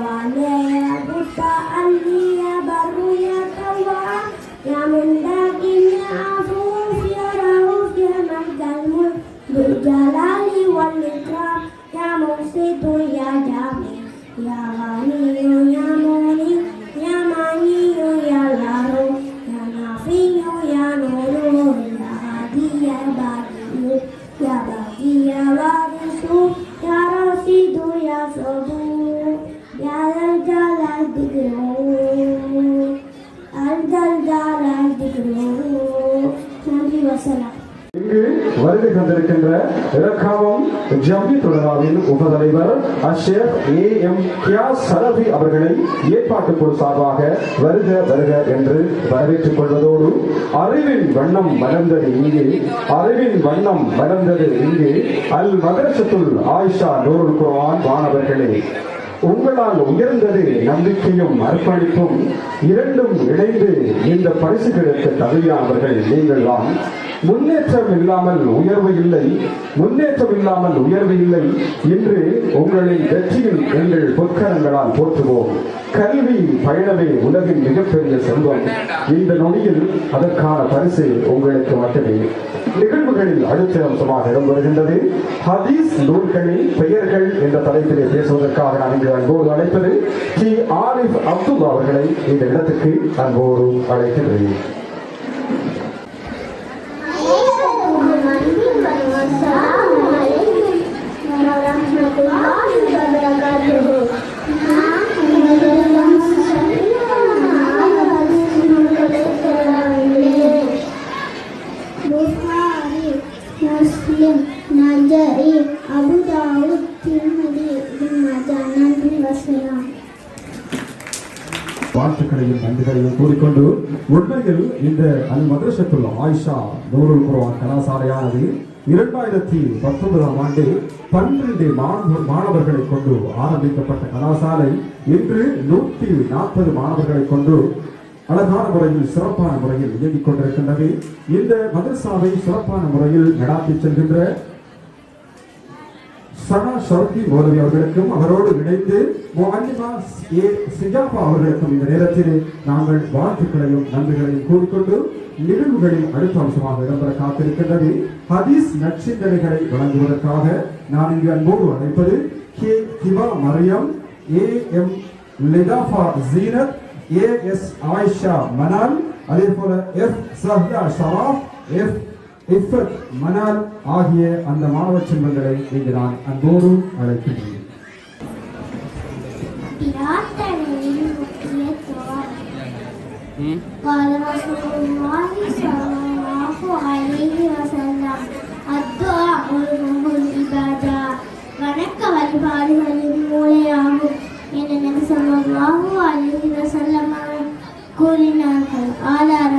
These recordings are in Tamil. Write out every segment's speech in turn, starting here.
娃念 வருகை தந்திருக்கின்ற இரக்காமம் ஜம்மி தொழிலாவின் உபதலைவர் அஷேக் ஏ எம் கியாஸ் சலபி அவர்களை ஏற்பாட்டு குழு சார்பாக வருக வருக என்று வரவேற்றுக் கொள்வதோடு அறிவின் வண்ணம் மலர்ந்தது இங்கே அறிவின் வண்ணம் மலர்ந்தது இங்கே. அல் மதரசத்துல் ஆயிஷா நூருல் குரான் மாணவர்களே உங்களால் உயர்ந்தது நம்பிக்கையும் அர்ப்பணிப்பும் இரண்டும் இணைந்து இந்த பரிசுகளுக்கு தகுதியானவர்கள் நீங்கள்தான். முன்னேற்றம் இல்லாமல் உயர்வு இல்லை முன்னேற்றம் இல்லாமல் உயர்வு இல்லை இன்று உங்களை வெற்றியில் எங்கள் பொற்கரங்களால் போற்றுவோம். கல்வி பயணமே உலகின் மிகப்பெரிய செல்வம். இந்த நொடியில் அதற்கான பரிசு உங்களுக்கு மட்டுமே. நிகழ்வுகளில் அடுத்த அம்சமாக இடம் வருகின்றது. ஹதீஸ் நூல்களின் பெயர்கள் என்ற தலைப்பிலே பேசுவதற்காக நான் இங்கு அன்போடு அழைப்பது டி ஆரிஃப் அப்துல்லா அவர்களை இந்த இடத்துக்கு அன்போடு அழைக்கின்றேன். Yeah. வாழ்த்துக்களையும் நன்றிகளையும் கூறிக்கொண்டு உண்மையில் இந்த அல் மதரசத்துல் ஆயிஷா நூருல் குர்ஆன் கலாசாலையானது இரண்டாயிரத்தி பத்தொன்பதாம் ஆண்டு பன்னிரண்டு மாணவ மாணவர்களை கொண்டு ஆரம்பிக்கப்பட்ட கலாசாலை இன்று நூற்றி நாற்பது மாணவர்களை கொண்டு அழகான முறையில் சிறப்பான முறையில் இயங்கிக் கொண்டிருக்கின்றது. இந்த மதரசாவை சிறப்பான முறையில் நடாத்தி செல்கின்ற சனா ஷர்தி மௌலவி அவர்களுக்கும் அவரோடு இணைந்து முஅல்லிமா ஏ சிஜாபா அவர்களுக்கும் இந்த நேரத்தில் நாங்கள் வாழ்த்துக்களையும் நன்றிகளையும் கூறிக்கொண்டு நிகழ்வுகளில் அடுத்த அம்சமாக இடம்பெற காத்திருக்கின்றது. ஹதீஸ் நச்சிந்தனைகளை வழங்குவதற்காக நான் இங்கு அன்போடு அழைப்பது K Hiba Mariyam A M Lithafa Zeenath A S Ayesha Manal அதே போல எஃப் சஹ்லா ஷராஃப் எஃப் இஃபத் மனால் ஆகிய அந்த மாணவ செல்வங்களை இங்கு நான் அன்போடு அழைக்கின்றேன். قال رسول الله صلى الله عليه وسلم الدعاء روح வணக்க வழிபாடுகளின் மூளையாகும் என கூறினார்கள். ஆதார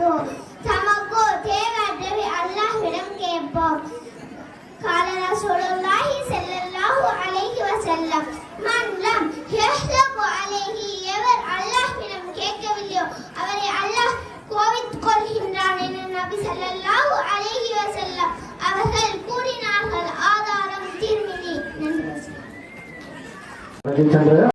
தமக்கோ தேவையற்றவை அல்லாஹ்விடம் கேட்போம் قال رسول الله صلى الله عليه وسلم من لم يحلق عليه எவர் அல்லாஹ்விடம் கேட்கவில்லையோ அவரை அல்லாஹ் கோவித்துக் கொள்கின்றான் என நபி ஸல்லல்லாஹு அலைஹி வஸல்லம் அவர்கள் கூறினார்கள் ஆதாரம் திருமிதி நன்றி சென்ற